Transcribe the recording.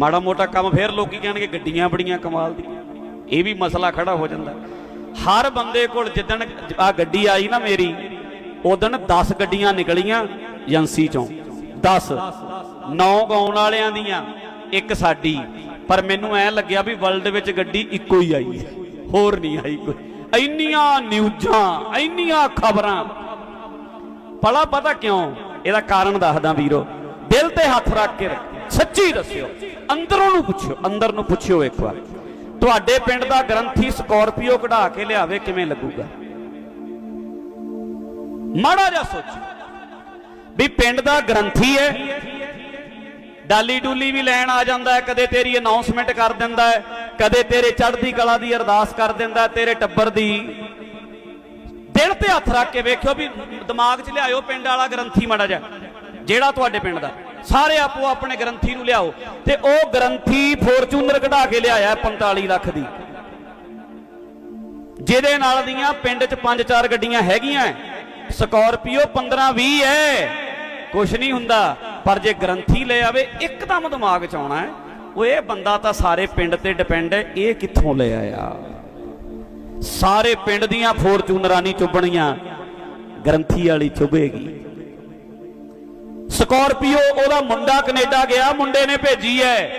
ਮਾੜਾ ਮੋਟਾ ਕੰਮ ਫੇਰ ਲੋਕੀ ਕਹਿਣਗੇ ਗੱਡੀਆਂ ਬੜੀਆਂ ਕਮਾਲ ਦੀਆਂ। ਇਹ ਵੀ ਮਸਲਾ ਖੜਾ ਹੋ ਜਾਂਦਾ। ਹਰ ਬੰਦੇ ਕੋਲ ਜਿੱਦਣ ਆ ਗੱਡੀ ਆਈ ਨਾ ਮੇਰੀ, ਉਦਣ 10 ਗੱਡੀਆਂ ਨਿਕਲੀਆਂ ਏਜੰਸੀ ਚੋਂ। 10 ਨੌ ਗਾਉਣ ਵਾਲਿਆਂ ਦੀਆਂ, ਇੱਕ ਸਾਡੀ। ਪਰ ਮੈਨੂੰ ਐ ਲੱਗਿਆ ਵੀ ਵਰਲਡ ਵਿੱਚ ਗੱਡੀ ਇੱਕੋ ਹੀ ਆਈ ਹੈ। ਹੋਰ ਨਹੀਂ ਆਈ ਕੋਈ। ਇੰਨੀਆਂ ਨਿਊਜ਼ਾਂ, ਇੰਨੀਆਂ ਖਬਰਾਂ। ਭਲਾ ਪਤਾ ਕਿਉਂ? ਇਹਦਾ ਕਾਰਨ ਦੱਸਦਾ ਵੀਰੋ। ਦਿਲ ਤੇ ਹੱਥ ਰੱਖ ਕੇ ਰੱਖ- ਸੱਚੀ ਦੱਸਿਓ। ਅੰਦਰੋਂ ਨੂੰ ਪੁੱਛਿਓ, ਅੰਦਰ ਨੂੰ ਪੁੱਛਿਓ ਇੱਕ ਵਾਰ। ਤੁਹਾਡੇ ਪਿੰਡ ਦਾ ਗ੍ਰੰਥੀ ਸਕੋਰਪੀਓ ਕਢਾ ਕੇ ਲਿਆਵੇ, ਕਿਵੇਂ ਲੱਗੂਗਾ? ਮਾੜਾ ਜਿਹਾ ਸੋਚੋ ਵੀ ਪਿੰਡ ਦਾ ਗ੍ਰੰਥੀ ਹੈ, ਡਾਲੀ ਡੂਲੀ ਵੀ ਲੈਣ ਆ ਜਾਂਦਾ ਹੈ, ਕਦੇ ਤੇਰੀ ਅਨਾਉਂਸਮੈਂਟ ਕਰ ਦਿੰਦਾ ਹੈ, ਕਦੇ ਤੇਰੇ ਚੜ੍ਹਦੀ ਕਲਾ ਦੀ ਅਰਦਾਸ ਕਰ ਦਿੰਦਾ ਤੇਰੇ ਟੱਬਰ ਦੀ। ਦਿਲ ਤੇ ਹੱਥ ਰੱਖ ਕੇ ਵੇਖਿਓ ਵੀ ਦਿਮਾਗ 'ਚ ਲਿਆਇਓ ਪਿੰਡ ਵਾਲਾ ਗ੍ਰੰਥੀ ਮਾੜਾ ਜਿਹਾ, ਜਿਹੜਾ ਤੁਹਾਡੇ ਪਿੰਡ ਦਾ। ਸਾਰੇ ਆਪੋ ਆਪਣੇ ਗ੍ਰੰਥੀ ਨੂੰ ਲਿਆਓ ਤੇ ਉਹ ਗ੍ਰੰਥੀ ਫੋਰਚੂਨਰ ਕਢਾ ਕੇ ਲਿਆਇਆ 45 ਲੱਖ ਦੀ। ਜਿਹਦੇ ਨਾਲ ਦੀਆਂ ਪਿੰਡ 'ਚ ਪੰਜ ਚਾਰ ਗੱਡੀਆਂ ਹੈਗੀਆਂ, ਸਕਾਰਪੀਓ 15 20 ਹੈ ਕੁਛ ਨਹੀਂ ਹੁੰਦਾ, ਪਰ ਜੇ ਗ੍ਰੰਥੀ ਲੈ ਆਵੇ, ਇੱਕਦਮ ਦਿਮਾਗ 'ਚ ਆਉਣਾ ਹੈ ਉਹ ਇਹ ਬੰਦਾ ਤਾਂ ਸਾਰੇ ਪਿੰਡ ਤੇ ਡਿਪੈਂਡ ਹੈ ਇਹ ਕਿੱਥੋਂ ਲੈ ਆਇਆ? ਸਾਰੇ ਪਿੰਡ ਦੀਆਂ ਫੋਰਚੂਨਰਾਂ ਨਹੀਂ ਚੁੱਭਣੀਆਂ, ਗ੍ਰੰਥੀ ਵਾਲੀ ਚੁੱਭੇਗੀ। ਸਕੋਰਪੀਓ ਉਹਦਾ ਮੁੰਡਾ ਕੈਨੇਡਾ ਗਿਆ ਮੁੰਡੇ ਨੇ ਭੇਜੀ ਹੈ।